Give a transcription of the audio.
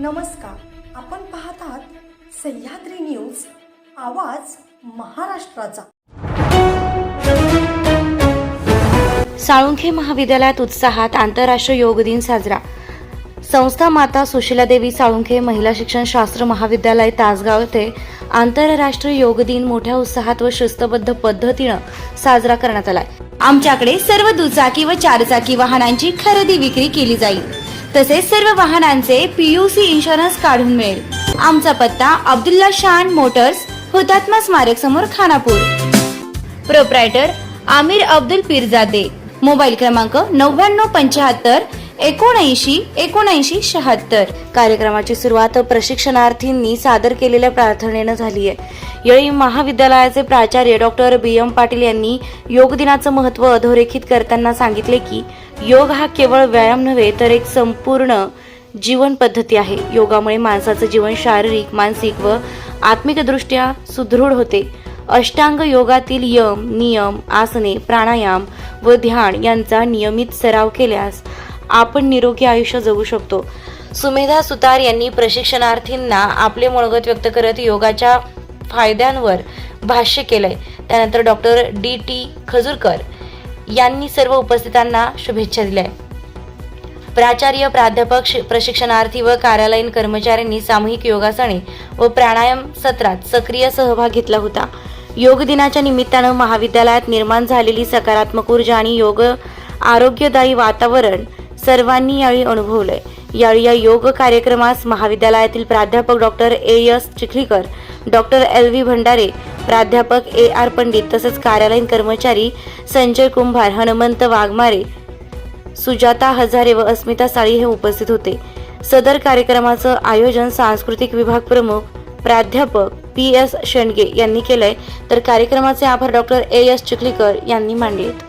नमस्कार. आपण पाहत आहात सह्याद्री न्यूज आवाज महाराष्ट्राचा. साळुंखे महाविद्यालयात उत्साहात आंतरराष्ट्रीय योग दिन साजरा. संस्था माता सुशीलादेवी साळुंखे महिला शिक्षण शास्त्र महाविद्यालय तासगाव येथे आंतरराष्ट्रीय योग दिन मोठ्या उत्साहात व शिस्तबद्ध पद्धतीनं साजरा करण्यात आलाय. आमच्याकडे सर्व दुचाकी व चारचाकी वाहनांची खरेदी विक्री केली जाईल. तसेच सर्व वाहनांचे पीयूसी इन्शुरन्स काढून मिळेल. आमचा पत्ता अब्दुल्ला शान मोटर्स हुतात्मा स्मारक समोर खानापूर. प्रोप्रायटर आमिर अब्दुल पीरजादे. मोबाईल क्रमांक नव्याण्णव पंच्याहत्तर एकोणऐंशी एकोणऐंशी शहात्तर. कार्यक्रमाची सुरुवात प्रशिक्षणार्थींनी सादर केलेल्या प्रार्थनेनं झाली आहे. यावेळी महाविद्यालयाचे प्राचार्य डॉक्टर बी. एम. पाटील यांनी योग दिनाचं महत्त्व अधोरेखित करताना सांगितले की योग हा केवळ व्यायाम नव्हे तर एक संपूर्ण जीवन पद्धती आहे. योगामुळे माणसाचं जीवन शारीरिक मानसिक व आत्मिकदृष्ट्या सुदृढ होते. अष्टांग योगातील यम नियम आसने प्राणायाम व ध्यान यांचा नियमित सराव केल्यास आपण निरोगी आयुष्य जगू शकतो. सुमेधा सुतार यांनी प्रशिक्षणार्थींना आपले मनोगत व्यक्त करत योगाच्या फायद्यांवर भाष्य केलंय. त्यानंतर डॉक्टर डी. टी. खजूरकर यांनी सर्व उपस्थितांना शुभेच्छा दिल्या प्राचार्य प्राध्यापक प्रशिक्षणार्थी व कार्यालयीन कर्मचाऱ्यांनी सामूहिक योगासने व प्राणायाम सत्रात सक्रिय सहभाग घेतला होता. योग दिनाच्या निमित्तानं महाविद्यालयात निर्माण झालेली सकारात्मक ऊर्जा आणि योग आरोग्यदायी वातावरण सर्वांनी यावेळी अनुभवलंय. यावेळी या योग कार्यक्रमास महाविद्यालयातील प्राध्यापक doctor A S Chikhalikar doctor L V Bhandare प्राध्यापक ए आर पंडित तसेच कार्यालयीन कर्मचारी संजय कुंभार हनुमंत वाघमारे सुजाता हजारे व अस्मिता साळी हे उपस्थित होते. सदर कार्यक्रमाचं आयोजन सांस्कृतिक विभाग प्रमुख प्राध्यापक पी एस शेंडगे यांनी केलंय. तर कार्यक्रमाचे आभार डॉक्टर ए एस चिखलीकर यांनी मांडलेत